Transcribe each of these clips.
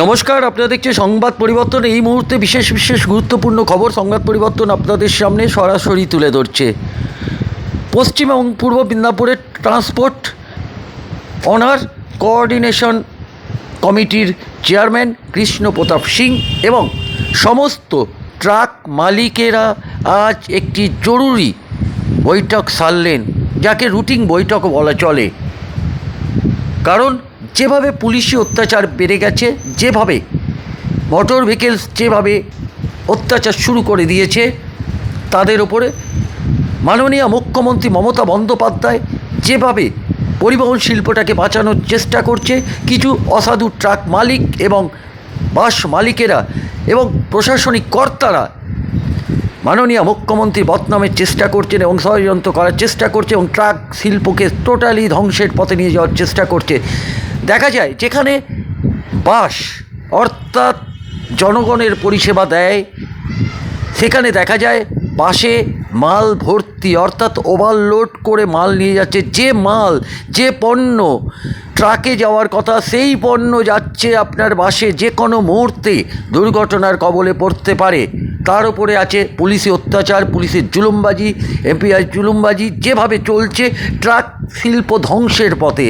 নমস্কার, আপনারা দেখছেন সংবাদ পরিবর্তন। এই মুহূর্তে বিশেষ বিশেষ গুরুত্বপূর্ণ খবর, সংবাদ পরিবর্তন আপনাদের সামনে সরাসরি তুলে ধরছে। পশ্চিম এবং পূর্ব মিদনাপুরের ট্রান্সপোর্ট অনার কোঅর্ডিনেশন কমিটির চেয়ারম্যান কৃষ্ণ প্রতাপ সিং এবং সমস্ত ট্রাক মালিকেরা আজ একটি জরুরি বৈঠক সারলেন, যাকে রুটিন বৈঠক বলা চলে। কারণ যেভাবে পুলিশি অত্যাচার বেড়ে গেছে, যেভাবে মোটর ভেহিকেলস যেভাবে অত্যাচার শুরু করে দিয়েছে, তাদের ওপরে মাননীয় মুখ্যমন্ত্রী মমতা বন্দ্যোপাধ্যায় যেভাবে পরিবহন শিল্পটাকে বাঁচানোর চেষ্টা করছে, কিছু অসাধু ট্রাক মালিক এবং বাস মালিকেরা এবং প্রশাসনিক কর্তারা মাননীয় মুখ্যমন্ত্রী বদনামের চেষ্টা করছেন এবং ষড়যন্ত্র করার চেষ্টা করছে এবং ট্রাক শিল্পকে টোটালি ধ্বংসের পথে নিয়ে যাওয়ার চেষ্টা করছে। দেখা যায় যেখানে বাস অর্থাৎ জনগণের পরিষেবা দেয়, সেখানে দেখা যায় বাসে মাল ভর্তি, অর্থাৎ ওভারলোড করে মাল নিয়ে যাচ্ছে। যে মাল, যে পণ্য ট্রাকে যাওয়ার কথা, সেই পণ্য যাচ্ছে আপনার বাসে। যে কোনো মুহূর্তে দুর্ঘটনার কবলে পড়তে পারে। তার উপরে আছে পুলিশি অত্যাচার পুলিশের জুলুমবাজি এমপিআই জুলুমবাজি, যেভাবে চলছে ট্রাক শিল্প ধ্বংসের পথে।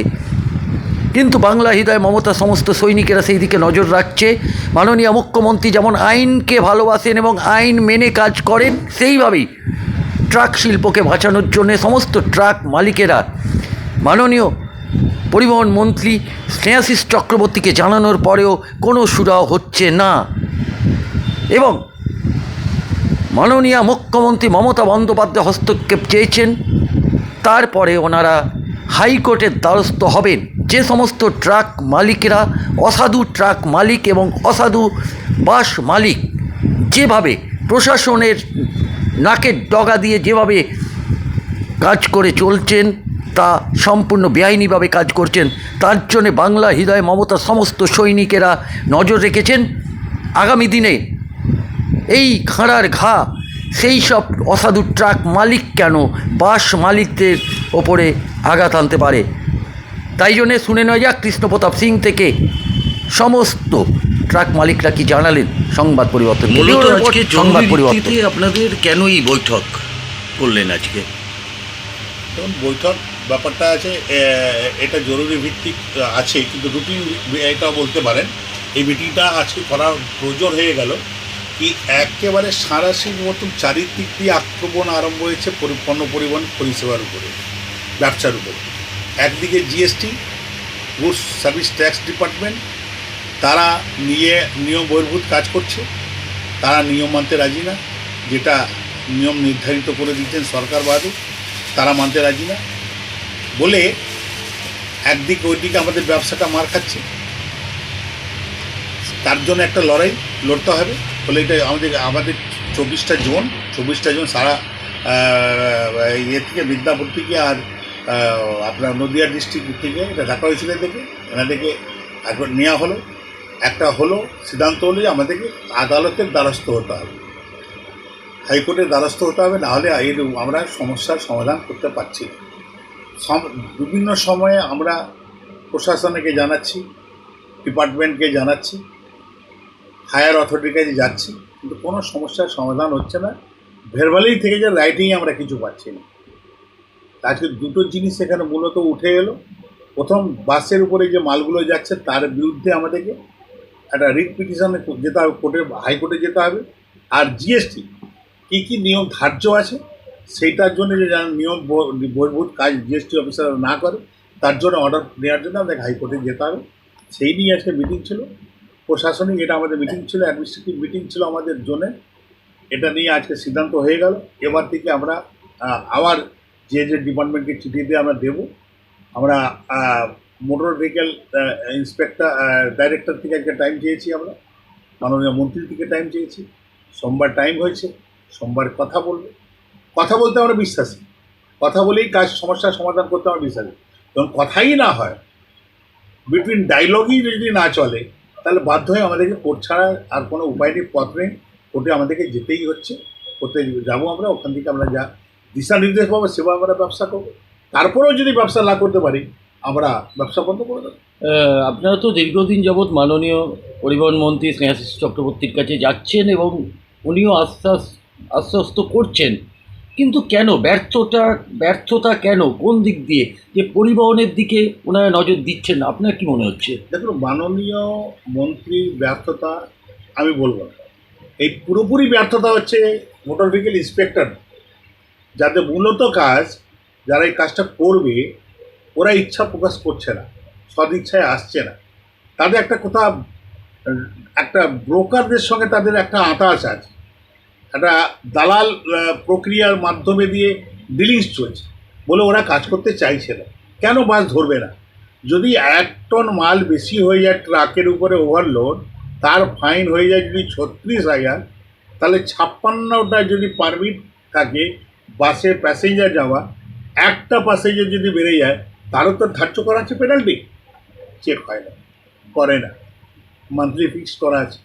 কিন্তু বাংলা হৃদয় মমতা সমস্ত সৈনিকেরা সেই দিকে নজর রাখছে। মাননীয় মুখ্যমন্ত্রী যেমন আইনকে ভালোবাসেন এবং আইন মেনে কাজ করেন, সেইভাবেই ট্রাক শিল্পকে বাঁচানোর জন্যে সমস্ত ট্রাক মালিকেরা মাননীয় পরিবহন মন্ত্রী স্নেহাশিস চক্রবর্তীকে জানানোর পরেও কোনো সুরাও হচ্ছে না। এবং মাননীয় মুখ্যমন্ত্রী মমতা বন্দ্যোপাধ্যায় হস্তক্ষেপ চেয়েছেন, তারপরে ওনারা হাইকোর্টের দ্বারস্থ হবেন। যে সমস্ত ট্রাক মালিকেরা, অসাধু ট্রাক মালিক এবং অসাধু বাস মালিক যেভাবে প্রশাসনের নাকের ডগা দিয়ে যেভাবে কাজ করে চলছেন, তা সম্পূর্ণ বেআইনিভাবে কাজ করছেন, তার জন্যে বাংলা হৃদয় মমতার সমস্ত সৈনিকেরা নজর রেখেছেন। আগামী দিনে এই খাঁড়ার ঘা, সেই সব অসাধু ট্রাক মালিক কেন বাস মালিকদের ওপরে আঘাত আনতে পারে? তাই জন্যে শুনে নেওয়া যাক কৃষ্ণপ্রতাপ সিং থেকে সমস্ত ট্রাক মালিকরা কি জানালেন সংবাদ পরিবর্তন সংবাদ পরিবর্তন। আপনাদের কেন এই বৈঠক করলেন আজকে? বৈঠক ব্যাপারটা আছে এটা জরুরি ভিত্তিক আছে কিন্তু রুটিন এটা বলতে পারেন। এই মিটিংটা আজকে করা প্রয়োজন হয়ে গেল কি একেবারে সারাশির মতন চারিদিক দিয়ে আক্রমণ আরম্ভ হয়েছে পণ্য পরিবহন পরিষেবার উপরে ব্যবসার উপরে। একদিকে GST goods service tax department তারা নিয়ে নিয়ম বহির্ভূত কাজ করছে, তারা নিয়ম মানতে রাজি না, যেটা নিয়ম নির্ধারিত করে দিচ্ছেন সরকার বাদে, তারা মানতে রাজি না। বলে একদিকে ওইদিকে আমাদের ব্যবসাটা মার খাচ্ছে, তার জন্য একটা লড়াই লড়তে হবে, বলে এটা আমাদের আমাদের চব্বিশটা জোন চব্বিশটা জোন সারা ইয়ে থেকে মিদনাপুর থেকে আর আপনার নদিয়া ডিস্ট্রিক্ট থেকে এটা ডাকা হয়েছিল এদেরকে এনাদেরকে একবার নেওয়া হলো। একটা হলো সিদ্ধান্ত হলো আমাদেরকে আদালতের দ্বারস্থ হতে হবে। হাইকোর্টের দ্বারস্থ হতে হবে নাহলে এর আমরা সমস্যার সমাধান করতে পারছি না। বিভিন্ন সময়ে আমরা প্রশাসনকে জানাচ্ছি, ডিপার্টমেন্টকে জানাচ্ছি, হায়ার অথরিটির কাছে যাচ্ছি, কিন্তু কোনো সমস্যার সমাধান হচ্ছে না। ভেরবালি থেকে যে রাইটিং আমরা কিছু পাচ্ছি না। আজকে দুটো জিনিস এখানে মূলত উঠে এলো। প্রথম, বাসের উপরে যে মালগুলো যাচ্ছে তার বিরুদ্ধে আমাদেরকে একটা রিট পিটিশনে যেতে হবে, কোর্টে, হাইকোর্টে যেতে হবে। আর জিএসটি কী কী নিয়ম ধার্য আছে সেইটার জন্য যে যারা নিয়ম বহির্ভূত কাজ জিএসটি অফিসার না করে, তার জন্য অর্ডার নেওয়ার জন্য আমাদের হাইকোর্টে যেতে হবে। সেই নিয়ে আজকে মিটিং ছিল। প্রশাসনিক এটা আমাদের মিটিং ছিল অ্যাডমিনিস্ট্রেটিভ মিটিং ছিল আমাদের জোনে এটা নিয়ে আজকে সিদ্ধান্ত হয়ে গেল। এবার থেকে আমরা আবার যে যে ডিপার্টমেন্টকে চিঠি দিয়ে আমরা দেব, আমরা মোটর ভেহিকেল ইন্সপেক্টর ডাইরেক্টর থেকে একটা টাইম চেয়েছি আমরা, মাননীয় মন্ত্রী থেকে টাইম চেয়েছি। সোমবার টাইম হয়েছে, সোমবার কথা বলবে। কথা বলতে আমরা বিশ্বাসী। কথা বলেই কাজ সমস্যার সমাধান করতে আমরা বিশ্বাসী। যখন কথাই না হয় বিটুইন ডায়লগই যদি না চলে, তাহলে বাধ্য হয়ে আমাদেরকে কোর্ট ছাড়া আর কোনো উপায় নেই, পথ নেই। কোর্টে আমাদেরকে যেতেই হচ্ছে। কোর্টে যাব আমরা, ওখান থেকে আমরা যা দিশা নির্দেশ পাবো সেবা আমরা ব্যবসা করব। তারপরেও যদি ব্যবসা না করতে পারি আমরা ব্যবসা বন্ধ করে দেবো। আপনারা তো দীর্ঘদিন যাবৎ মাননীয় পরিবহন মন্ত্রী স্নেহাশিস চক্রবর্তীর কাছে যাচ্ছেন এবং উনিও আশ্বাস আশ্বস্ত করছেন। কিন্তু কেন? ব্যর্থতা ব্যর্থতা কেন? কোন দিক দিয়ে? যে পরিবহনের দিকে ওনারা নজর দিচ্ছেন আপনার কি মনে হচ্ছে? দেখুন মাননীয় মন্ত্রীর ব্যর্থতা আমি বলব না। এই পুরোপুরি ব্যর্থতা হচ্ছে মোটর ভেহিকেল ইন্সপেক্টর যাদের মূলত কাজ যারা এই কাজটা করবে, ওরা ইচ্ছা প্রকাশ করছে না, সদিচ্ছায় আসছে না। তাদের একটা কোথা, একটা ব্রোকারদের সঙ্গে তাদের একটা আতাস আছে। একটা দালাল প্রক্রিয়ার মাধ্যমে দিয়ে ডিলিংস চলছে, বলে ওরা কাজ করতে চাইছে না। কেন বাস ধরবে না? যদি এক টন মাল বেশি হয়ে যায় ট্রাকের উপরে ওভারলোড তার ফাইন হয়ে যায় যদি ছত্রিশ হাজার, তাহলে ছাপ্পান্নটা যদি পারমিট থাকে বাসে প্যাসেঞ্জার যাওয়া, একটা প্যাসেঞ্জার যদি বেড়ে যায়, তারও তো ধার্য করা আছে পেনাল্টি চেক হয় না, করে না। মান্থলি ফিক্স করা আছে।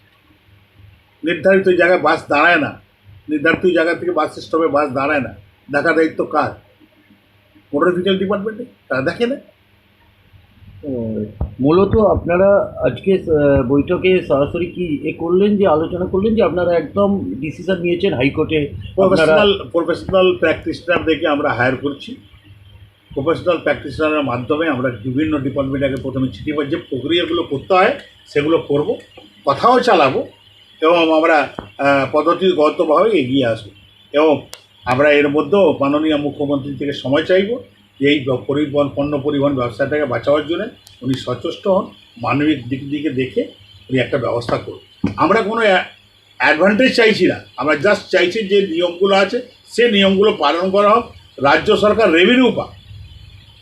নির্ধারিত জায়গায় বাস দাঁড়ায় না। নির্ধারিত জায়গা থেকে বাস স্টপে বাস দাঁড়ায় না। দেখা দায়িত্ব কার? মোটর ভেহিকেল ডিপার্টমেন্টে তারা দেখে না। মূলত আপনারা আজকে বৈঠকে সরাসরি কি এ করলেন যে, আলোচনা করলেন যে, আপনারা একদম ডিসিশন নিয়েছেন হাইকোর্টে প্রফেশনাল প্রফেশনাল প্র্যাকটিশনার দেখে আমরা হায়ার করছি। প্রফেশনাল প্র্যাকটিশনারের মাধ্যমে আমরা বিভিন্ন ডিপার্টমেন্টকে প্রথমে চিঠি যে প্রক্রিয়াগুলো করতে হয়, সেগুলো করব, কথাও চালাবো, এবং আমরা পদ্ধতিগতভাবে এগিয়ে আসব। এবং আমরা এর মধ্যেও মাননীয় মুখ্যমন্ত্রী থেকে সময় চাইব। এই পরিবহন, পণ্য পরিবহন ব্যবসাটাকে বাঁচাবার জন্য উনি সচেষ্ট হন। মানবিক দিক দিকে দেখে উনি একটা ব্যবস্থা করুন। আমরা কোনো অ্যাডভান্টেজ চাইছি না। আমরা জাস্ট চাইছি যে নিয়মগুলো আছে, সে নিয়মগুলো পালন করা হোক, রাজ্য সরকার রেভিনিউ পাক।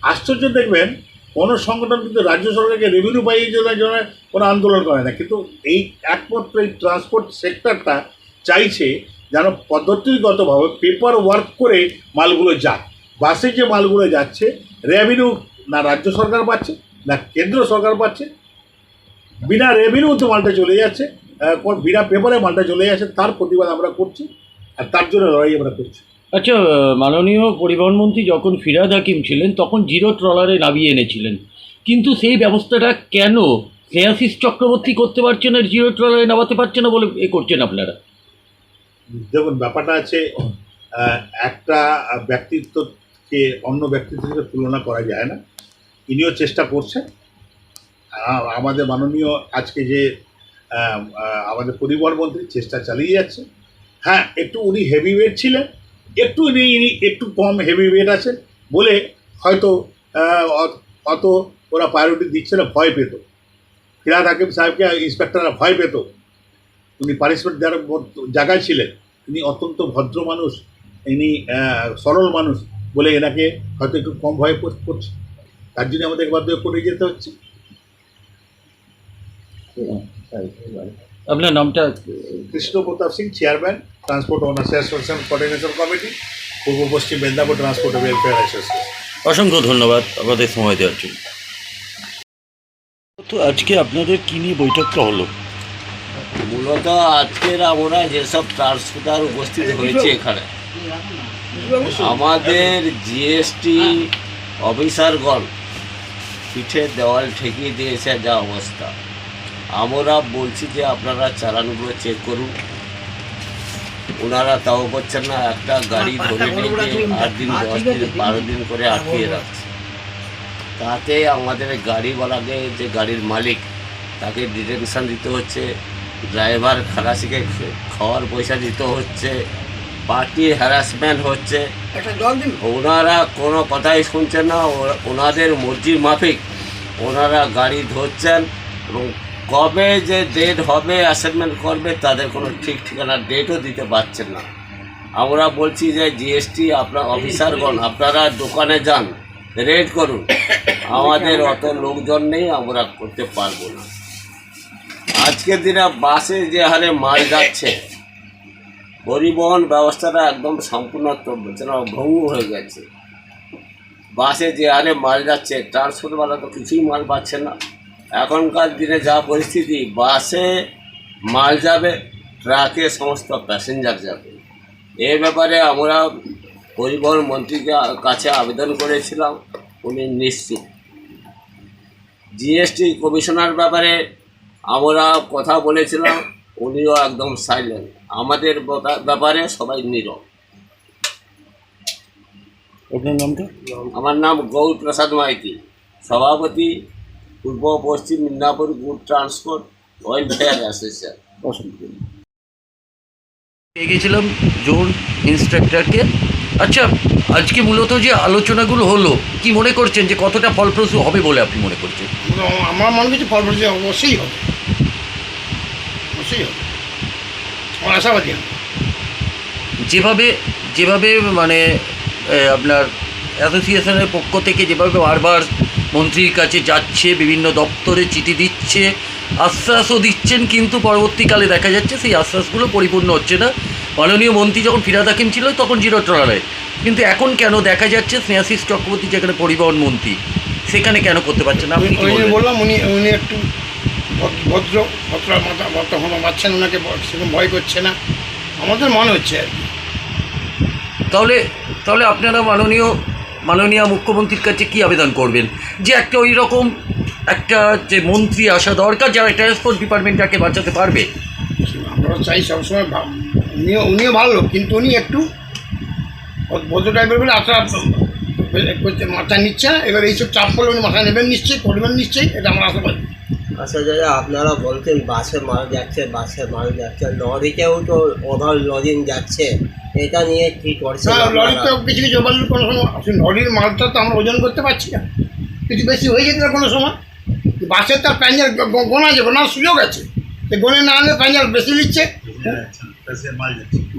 আশ্চর্য দেখবেন, কোনো সংগঠন কিন্তু রাজ্য সরকারকে রেভিনিউ পাইয়ে জন্য জন্য কোনো আন্দোলন করে না। কিন্তু এই একমাত্র এই ট্রান্সপোর্ট সেক্টরটা চাইছে যেন পদ্ধতিগতভাবে পেপার ওয়ার্ক করে মালগুলো যাক। বাসে যে মালগুলো যাচ্ছে রেভিনিউ না রাজ্য সরকার পাচ্ছে না কেন্দ্র সরকার পাচ্ছে বিনা রেভিনিউতে মালটা চলে যাচ্ছে বিনা পেপারে মালটা চলে যাচ্ছে তার প্রতিবাদ আমরা করছি আর তার জন্য লড়াই আমরা করছি। আচ্ছা মাননীয় পরিবহনমন্ত্রী যখন ফিরাদ হাকিম ছিলেন তখন জিরো ট্রলারে নামিয়ে এনেছিলেন। কিন্তু সেই ব্যবস্থাটা কেন? স্নেহাশিস চক্রবর্তী করতে পারছে না জিরো ট্রলারে নামাতে পারছে না বলে এ করছেন আপনারা? দেখুন ব্যাপারটা আছে একটা একটা ব্যক্তিত্বকে অন্য ব্যক্তিদের সাথে তুলনা করা যায় না। ইনিও চেষ্টা করছেন। আমাদের মাননীয় আজকে যে আমাদের পরিবহন মন্ত্রী চেষ্টা চালিয়ে যাচ্ছে। হ্যাঁ একটু উনি হেভি ওয়েট ছিলেন। একটু ইনি একটু কম হেভি ওয়েট আছেন বলে হয়তো অত ওরা প্রায়োরিটি দিচ্ছে না, ভয় পেত। ফিরাদ হাকিম সাহেবকে ইন্সপেক্টররা ভয় পেত। উনি পানিশমেন্ট দেওয়ার জায়গায় ছিলেন। তিনি অত্যন্ত ভদ্র মানুষ। ইনি সরল মানুষ। বলে এনাকে হয়তো একটু কম ভয় পড়- পড়ছে। তার জন্য আমাদের বাধ্য হয়ে পড়ে যেতে হচ্ছে। আপনার নামটা? Krishna Pratap Singh chairman transport owners association coordination committee পূর্ব পশ্চিম মেদিনীপুর ট্রান্সপোর্ট ওয়েলফেয়ার অ্যাসোসিয়েশন অসংখ্য ধন্যবাদ আমাদের সময় দেওয়ার জন্য। তো আজকে আপনাদের কি নিয়ে বৈঠকটা হলো? মূলত আজকের আমরা যেসব ট্রান্সপোর্টার উপস্থিত হয়েছে এখানে আমাদের জিএসটি অফিসারগণ পিঠে দেওয়াল ঠেকিয়ে দিয়েছে যা অবস্থা। আমরা বলছি যে আপনারা চালানগুলো চেক করুন। ওনারা তাও করছেন না একটা গাড়ি ধরে নিয়ে আট দিন দশ দিন বারো দিন করে আটকিয়ে রাখছে। তাতে আমাদের গাড়িওয়ালাকে যে গাড়ির মালিক তাকে ডিটেনশন দিতে হচ্ছে ড্রাইভার খালাসিকে খাওয়ার পয়সা দিতে হচ্ছে পার্টি হ্যারাসমেন্ট হচ্ছে। ওনারা কোনো কথাই শুনছেন না। ওনাদের মর্জির মাফিক। ওনারা গাড়ি ধরছেন এবং কবে যে ডেট হবে অ্যাসাইনমেন্ট করবে তাদের কোনো ঠিক ঠিকানা ডেটও দিতে পারছেন না। আমরা বলছি যে জিএসটি আপনার অফিসারগণ আপনারা দোকানে যান রেড করুন। আমাদের অত লোকজন নেই আমরা করতে পারব না। আজকের দিনে বাসে যে হারে মাল যাচ্ছে পরিবহন ব্যবস্থাটা একদম সম্পূর্ণ যেন ভঙ্গ হয়ে গেছে। বাসে যে হারে মাল যাচ্ছে, ট্রান্সপোর্টওয়ালা তো কিছুই মাল পাচ্ছে না। এখনকার দিনে যা পরিস্থিতি, বাসে মাল যাবে, ট্রাকে সমস্ত প্যাসেঞ্জার যাবে। এ ব্যাপারে আমরা পরিবহন মন্ত্রীকে কাছে আবেদন করেছিলাম, উনি নিশ্চিত। জিএসটি কমিশনার ব্যাপারে আমরা কথা বলেছিলাম উনিও একদম সাইলেন্ট আমাদের ব্যাপারে সবাই নীরব। আপনার নামটা আমার নাম গৌর প্রসাদ মাইতি। সভাপতি পূর্ব পশ্চিম Midnapore good transport welfare association. পেয়ে গেছিলাম জোন ইন্সট্রাক্টরকে। আচ্ছা আজকে মূলত যে আলোচনাগুলো হলো কি মনে করছেন যে কতটা ফলপ্রসূ হবে বলে আপনি মনে করছেন? আমার মনে করছি ফলপ্রসূ অবশ্যই হবে। অবশ্যই হবে আমার আশাবাদী আমি। যেভাবে যেভাবে মানে আপনার অ্যাসোসিয়েশনের পক্ষ থেকে যেভাবে বারবার মন্ত্রীর কাছে যাচ্ছে বিভিন্ন দপ্তরে চিঠি দিচ্ছে আশ্বাসও দিচ্ছেন কিন্তু পরবর্তীকালে দেখা যাচ্ছে সেই আশ্বাসগুলো পরিপূর্ণ হচ্ছে না মাননীয় মন্ত্রী যখন ফিরাদ হাকিম ছিল তখন জিরো ট্রলারে কিন্তু এখন কেন দেখা যাচ্ছে স্নেহাশিস চক্রবর্তী যেখানে পরিবহন মন্ত্রী সেখানে কেন করতে পারছেন আপনি বলবেন? বললাম উনি উনি একটু ভদ্র- ভদ্র মাথা ভদ্র হনো পাচ্ছেন ওনাকে সেরকম ভয় করছে না। আমাদের মনে হচ্ছে আর কি। তাহলে তাহলে আপনারা মাননীয় মাননীয় মুখ্যমন্ত্রীর কাছে কি আবেদন করবেন? যে একটা ওই রকম একটা যে মন্ত্রী আসা দরকার যারা ট্রান্সপোর্ট ডিপার্টমেন্টটাকে বাঁচাতে পারবে? আমরা চাই সবসময় উনিও উনিও ভালো কিন্তু উনি একটু ভদ্র টাইপের বলে আশা মাথা নিচ্ছে না। এবার এইসব চাপ করলে উনি মাথা নেবেন নিশ্চয়ই করবেন নিশ্চয়ই এটা আমরা আশাবাদী। আচ্ছা দাদা আপনারা বলছেন বাসে মাল যাচ্ছে বাসে মাল যাচ্ছে লরিতেও তো ওভার লোডিং যাচ্ছে। এটা নিয়ে কি করছে হ্যাঁ লরির তো কিছু কিছু বললে কোনো সময় লরির মালটা তো আমরা ওজন করতে পারছি না। কিছু বেশি হয়ে যেতে কোনো সময়। বাসের তার প্যাঞ্জার গ- গোনা যাবে গোনার সুযোগ আছে। গনে না আনলে প্যাঞ্জার বেশি নিচ্ছে।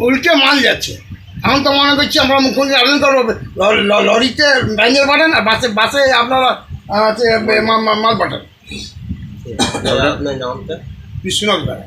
উল্টে মাল যাচ্ছে। এখন তো মনে করছি আমরা মুখ্যমন্ত্রী আবেদন করব লরিতে প্যাঞ্জার পাঠান আর বাসে বাসে আপনারা মাল পাঠান। দাদা, আপনার নামটা বিশ্বনাথ বেড়া